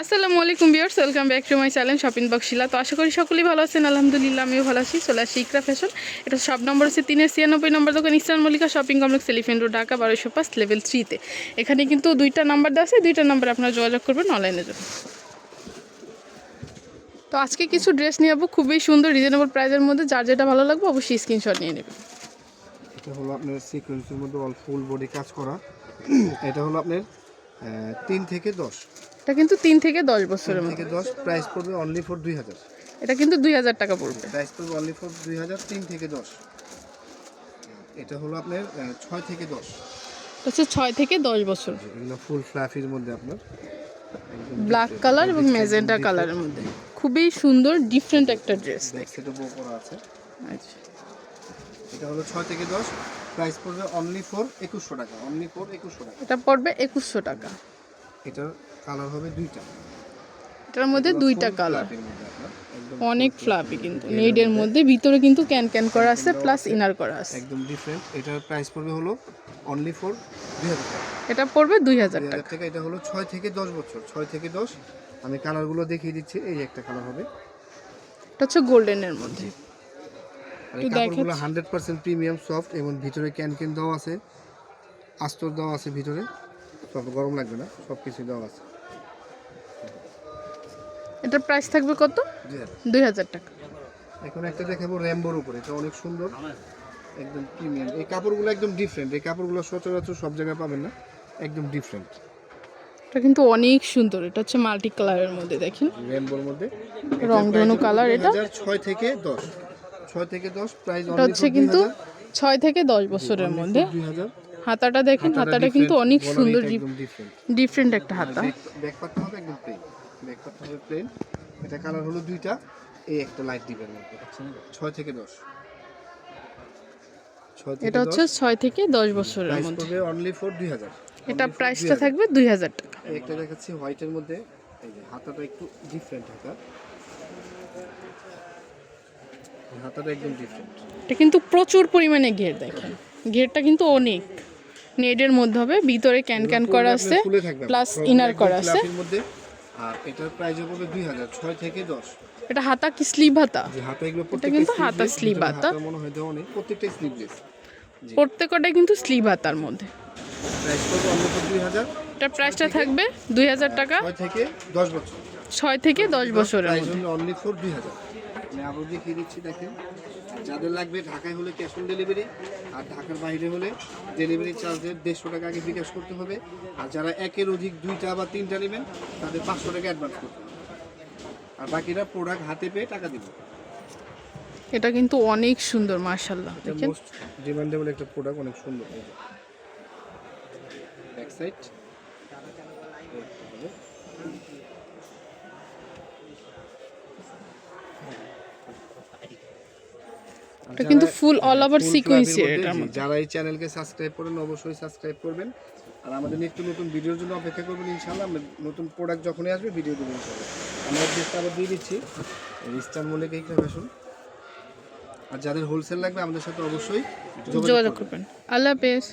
আসসালামু আলাইকুম viewers welcome back to my channel shopping বক্সিলা তো আশা করি সকলেই ভালো আছেন, আলহামদুলিল্লাহ আমিও ভালো আছি। চলে আসি ইকরা ফ্যাশন। এটা সব নম্বর আছে তিনের ছিয়ানব্বই নম্বর দোকান eastern Mallika shopping complex, elephant road, Dhaka, বারোশো পাঁচ, লেভেল থ্রিতে। এখানে কিন্তু দুইটা নাম্বার দেওয়া আছে, দুইটা নাম্বার আপনারা যোগাযোগ করবেন, অনলাইনে জন্য তো আজকে কিছু ড্রেস নিয়ে যাব, খুবই সুন্দর রিজনেবল প্রাইসের মধ্যে। যার যেটা ভালো লাগবে, অবশ্যই স্ক্রিনশট নিয়ে নেবেন। এটা হলো আপনার সিকোয়েন্সের মধ্যে অল ফুল বডি কাজ করা। এটা হলো আপনার তিন থেকে দশ। এটা কিন্তু তিন থেকে দশ বছরের থেকে দশ প্রাইস পড়বে অনলি ফর দুই হাজার। এটা কিন্তু দুই হাজার টাকা পড়বে। প্রাইস পড়বে অনলি ফর দুই হাজার তিন থেকে দশ। এটা হলো আপনার ছয় থেকে দশ। হচ্ছে ছয় থেকে দশ বছর। ফুল ফ্লাফির মধ্যে আপনার। ব্ল্যাক কালার এবং মেজেন্টা কালারের মধ্যে। খুবই সুন্দর ডিফারেন্ট একটা ড্রেস ব্যাক সাইডে বো করা আছে। আচ্ছা। এটা হলো ছয় থেকে দশ। প্রাইস পড়বে অনলি ফর একুশশো টাকা অনলি ফর একুশশো টাকা। এটা পড়বে একুশশো টাকা। এটার কালার হবে দুইটা। এটার মধ্যে দুইটা কালার অনেক ফ্লাপি কিন্তু। নেডের মধ্যে ভিতরে কিন্তু ক্যান ক্যান করা আছে প্লাস ইনার করা আছে। একদম ডিফারেন্ট এটার প্রাইস পড়বে হলো অনলি ফর দুই হাজার টাকা। এটা পড়বে দুই হাজার দুই টাকা। টাকা এটা হলো ছয় থেকে দশ বছর ছয় থেকে দশ। আমি কালারগুলো দেখিয়ে দিচ্ছি এই একটা কালার হবে। এটা হচ্ছে গোল্ডেনের মধ্যে। কাপড়গুলো। হান্ড্রেড পার্সেন্ট প্রিমিয়াম সফট এবং ভিতরে ক্যান ক্যান দেওয়া আছে আস্তর দেওয়া আছে ভিতরে। সব গরম লাগবে না সব কিছু দেওয়া আছে। এটার প্রাইস থাকবে কত? দুই হাজার। টাকা। এখন একটা দেখাবো র্যাম্বোর উপরে এটা অনেক সুন্দর একদম প্রিমিয়াম এই কাপড়গুলো একদম ডিফারেন্ট এই কাপড়গুলো সচরাচর সব জায়গায় পাবেন না একদম ডিফারেন্ট এটা কিন্তু অনেক সুন্দর এটা হচ্ছে মাল্টি কালারের মধ্যে দেখেন। র্যাম্বোর মধ্যে। রংধনু কালার এটা? ছয় থেকে দশ। ছয় থেকে দশ প্রাইস এটা হচ্ছে কিন্তু ছয় থেকে দশ বছরের মধ্যে। হাতাটা দেখেন হাতাটা কিন্তু অনেক সুন্দর ডিফারেন্ট একটা হাতা। ব্যাক পার্টটা হবে একদম প্লেন ব্যাক পার্টটা হবে প্লেন এটা কালার হলো দুইটা। এই একটা লাইট দিবেন মধ্যে ছয় থেকে দশ। ছয় থেকে এটা হচ্ছে ছয় থেকে দশ বছরের মধ্যে। পড়বে অনলি ফর দুই হাজার। এটা প্রাইসটা থাকবে দুই হাজার টাকা। একটা দেখাচ্ছি হোয়াইটের মধ্যে। এই যে হাতাটা একটু ডিফারেন্ট হাতা। হাতাটা একদম ডিফারেন্ট এটা কিন্তু প্রচুর পরিমাণে ঘের দেখেন। ঘেরটা কিন্তু অনেক। নেডের মধ্যে হবে ভিতরে ক্যান ক্যান করা আছে প্লাস ইনার করা আছে। আর এটার প্রাইস ছয় থেকে দশ। এটা হাতা কি স্লিভ হাতা? এগুলো কিন্তু হাতা sleeve হাতা। মনে হয় দেওয়া নেই প্রত্যেকটাই স্লিভলেস প্রত্যেকটাই কিন্তু স্লিভ হাতার মধ্যে। প্রাইস পড়বে অন্য দুই হাজার। প্রাইসটা থাকবে দুই হাজার টাকা। ছয় থেকে দশ বছর। ছয় থেকে দশ বছরের মধ্যে। অনলি ফর দুই হাজার। আমি আবার দেখিয়ে দিচ্ছি দেখেন। যাদের লাগবে ঢাকায় হলে ক্যাশ অন ডেলিভারি আর ঢাকার বাইরে হলে ডেলিভারি চার্জের দেড়শো টাকা আগে বিকাশ করতে হবে। আর যারা একের অধিক দুইটা বা তিনটা নেবেন তাদের পাঁচশো টাকা অ্যাডভান্স করতে হবে। আর বাকিরা প্রোডাক্ট হাতে পেয়ে টাকা দিবে। এটা কিন্তু অনেক সুন্দর মার্শাল্লাহ দেখেন। ডিমান্ডেবল একটা প্রোডাক্ট অনেক সুন্দর। ব্যাক সাইড এটা কিন্তু ফুল অল ওভার সিকোয়েন্সে যারা এই চ্যানেলকে সাবস্ক্রাইব করেন অবশ্যই সাবস্ক্রাইব করবেন। আর আমাদের নিত্য নতুন ভিডিওর জন্য অপেক্ষা করবেন ইনশাআল্লাহ। আমরা নতুন প্রোডাক্ট যখনই আসবে ভিডিও দেবো ইনশাআল্লাহ। আমরা ড্রেসটা আবার দিয়ে দিচ্ছি। রিস্টার মল্লিক এই ফ্যাশন আর যাদের হোলসেল লাগবে আমাদের সাথে অবশ্যই যোগাযোগ করবেন। আল্লাহ হাফেজ।